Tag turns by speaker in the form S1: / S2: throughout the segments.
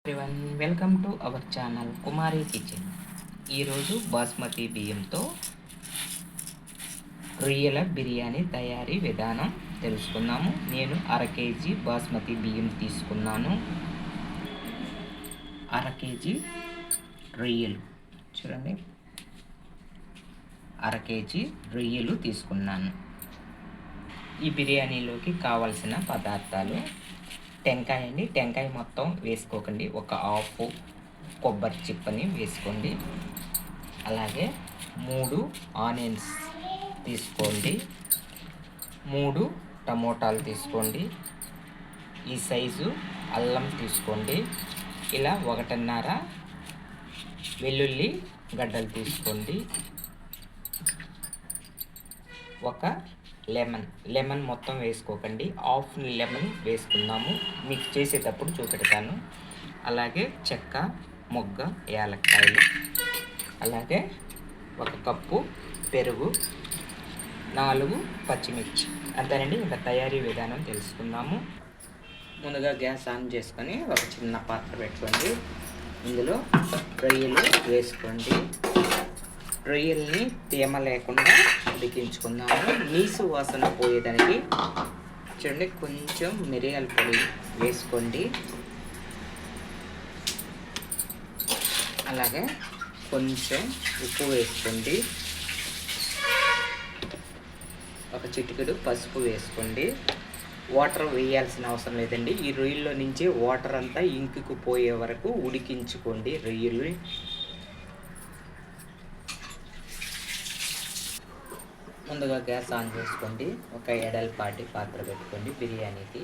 S1: Everyone welcome to our channel Kumari kitchen ఈరోజు బాస్మతి బియ్యంతో రొయ్యల బిర్యానీ తయారీ విధానం తెలుసుకుందాము. నేను అర కేజీ బాస్మతి బియ్యం తీసుకున్నాను. అర కేజీ రొయ్యలు. చూడండి. అర కేజీ రొయ్యలు తీసుకున్నాను. ఈ బిర్యానీలోకి కావలసిన పదార్థాలు టెంకాయ అండి టెంకాయ మొత్తం వేసుకోకండి. ఒక హాఫ్ కొబ్బరి చిప్పని వేసుకోండి. అలాగే మూడు ఆనియన్స్ తీసుకోండి. మూడు టమోటాలు తీసుకోండి. ఈ సైజు అల్లం తీసుకోండి. ఇలా ఒకటిన్నర వెల్లుల్లి గడ్డలు తీసుకోండి. ఒక లెమన్ లెమన్ మొత్తం వేసుకోకండి. హాఫ్ లెమన్ వేసుకుందాము. మిక్స్ చేసేటప్పుడు చూపెడతాను. అలాగే చెక్క మొగ్గ యాలక్కాయలు. అలాగే ఒక కప్పు పెరుగు నాలుగు పచ్చిమిర్చి. అంతేనండి ఇంకా తయారీ విధానం తెలుసుకుందాము. ముందుగా గ్యాస్ ఆన్ చేసుకొని ఒక చిన్న పాత్ర పెట్టుకోండి. ఇందులో రొయ్యలు వేసుకోండి. రొయ్యల్ని తేమ లేకుండా ఉడికించుకుందాము. నీసు వాసన పోయేదానికి చూడండి కొంచెం మిరియాల పొడి వేసుకోండి. అలాగే కొంచెం ఉప్పు వేసుకోండి. ఒక చిటికెడు పసుపు వేసుకోండి. వాటర్ వేయాల్సిన అవసరం లేదండి. ఈ రొయ్యల్లో నుంచి వాటర్ అంతా ఇంకుకు పోయే వరకు ఉడికించుకోండి రొయ్యలు. ముందుగా గ్యాస్ ఆన్ చేసుకోండి. ఒక ఎడల్పాటి పాత్ర పెట్టుకోండి. బిర్యానీకి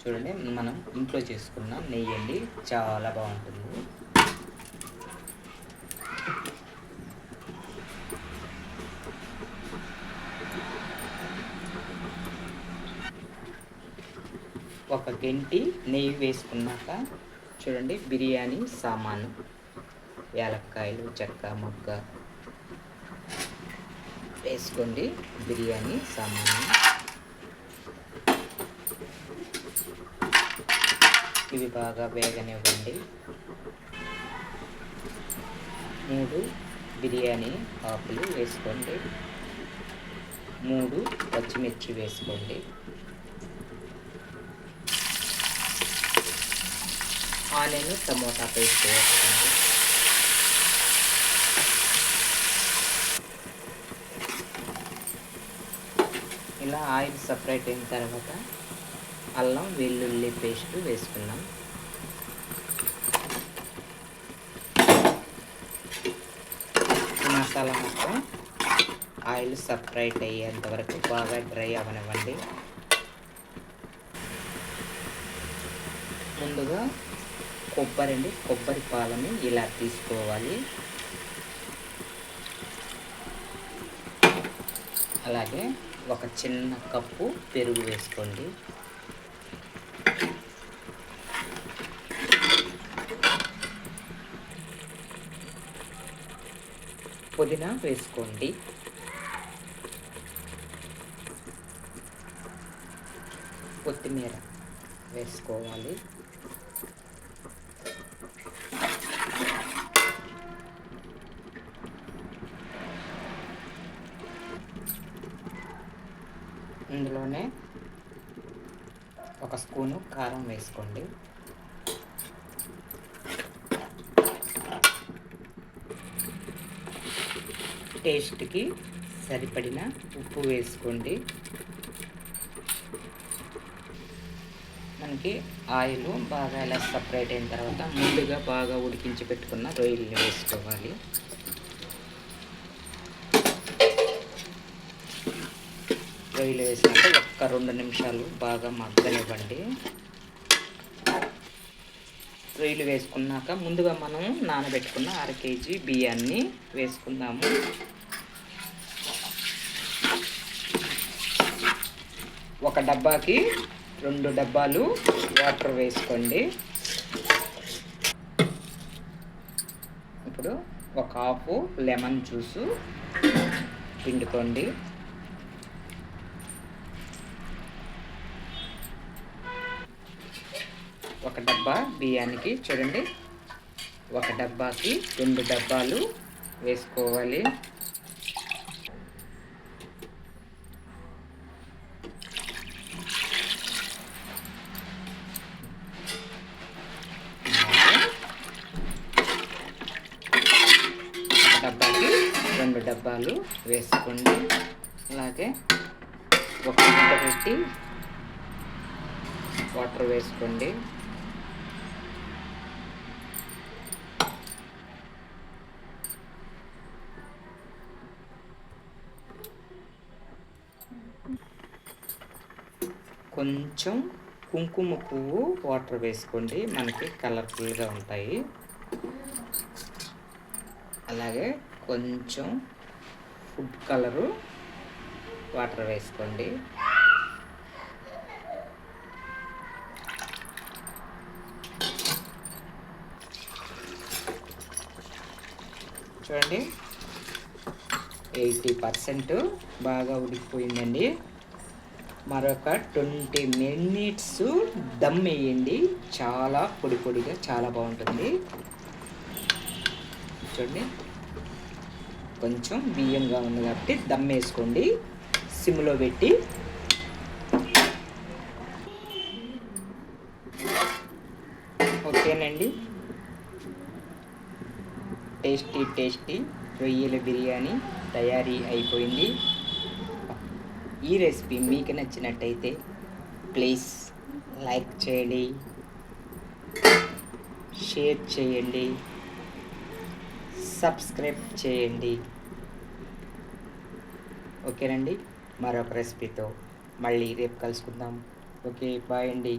S1: చూడండి మనం ఇంట్లో చేసుకున్న నెయ్యి అండి. చాలా బాగుంటుంది. ఒక గంటి నెయ్యి వేసుకున్నాక చూడండి బిర్యానీ సామాను. యాలక్కాయలు చెక్క మొగ్గ వేసుకోండి. బిర్యానీ సామాను ఇవి బాగా వేగనివ్వండి. మూడు బిర్యానీ ఆకులు వేసుకోండి. మూడు పచ్చిమిర్చి వేసుకోండి. ఆనియన్ టమోటా పేస్ట్ వేసుకోండి. ఇలా ఆయిల్ సపరేట్ అయిన తర్వాత అల్లం వెల్లుల్లి పేస్ట్ వేసుకున్నాం మసాలా మొత్తం ఆయిల్ సపరేట్ అయ్యేంత వరకు బాగా డ్రై అవనివ్వండి. ముందుగా కొబ్బరి అండి కొబ్బరి పాలని ఇలా తీసుకోవాలి. అలాగే ఒక చిన్న కప్పు పెరుగు వేసుకోండి. పుదీనా వేసుకోండి. కొత్తిమీర వేసుకోవాలి. ఇందులోనే ఒక స్పూను కారం వేసుకోండి. టేస్ట్కి సరిపడిన ఉప్పు వేసుకోండి. మనకి ఆయిల్ బాగా ఇలా సపరేట్ అయిన తర్వాత ముందుగా బాగా ఉడికించి పెట్టుకున్న రొయ్యల్ని వేసుకోవాలి. రొయ్యలు వేసినాక ఒక్క రెండు నిమిషాలు బాగా మగ్గనివ్వండి. రొయ్యలు వేసుకున్నాక ముందుగా మనం నానబెట్టుకున్న అర కేజీ బియ్యాన్ని వేసుకుందాము. ఒక డబ్బాకి రెండు డబ్బాలు వాటర్ వేసుకోండి. ఇప్పుడు ఒక హాఫ్ లెమన్ జ్యూసు పిండుకోండి. ఒక డబ్బా బియ్యానికి చూడండి. ఒక డబ్బాకి రెండు డబ్బాలు వేసుకోవాలి. డబ్బాకి రెండు డబ్బాలు వేసుకోండి. అలాగే ఒక పెట్టి వాటర్ వేసుకోండి. కొంచెం కుంకుమ పువ్వు వాటర్ వేసుకోండి. మనకి కలర్ఫుల్గా ఉంటాయి. అలాగే కొంచెం ఫుడ్ కలరు వాటర్ వేసుకోండి. చూడండి. ఎయిటీ పర్సెంట్ బాగా ఉడికిపోయిందండి. మరొక ట్వంటీ మినిట్స్ దమ్ వేయండి. చాలా పొడి పొడిగా చాలా బాగుంటుంది. చూడండి. కొంచెం బియ్యంగా ఉంది కాబట్టి దమ్ వేసుకోండి. సిమ్లో పెట్టి. ఓకేనండి. టేస్టీ టేస్టీ రొయ్యల బిర్యానీ తయారీ అయిపోయింది. ఈ రెసిపీ మీకు నచ్చినట్టయితే ప్లీజ్ లైక్ చేయండి షేర్ చేయండి సబ్స్క్రైబ్ చేయండి. ఓకేనండి? మరొక రెసిపీతో మళ్ళీ రేపు కలుసుకుందాం. ఓకే బాయ్ అండి.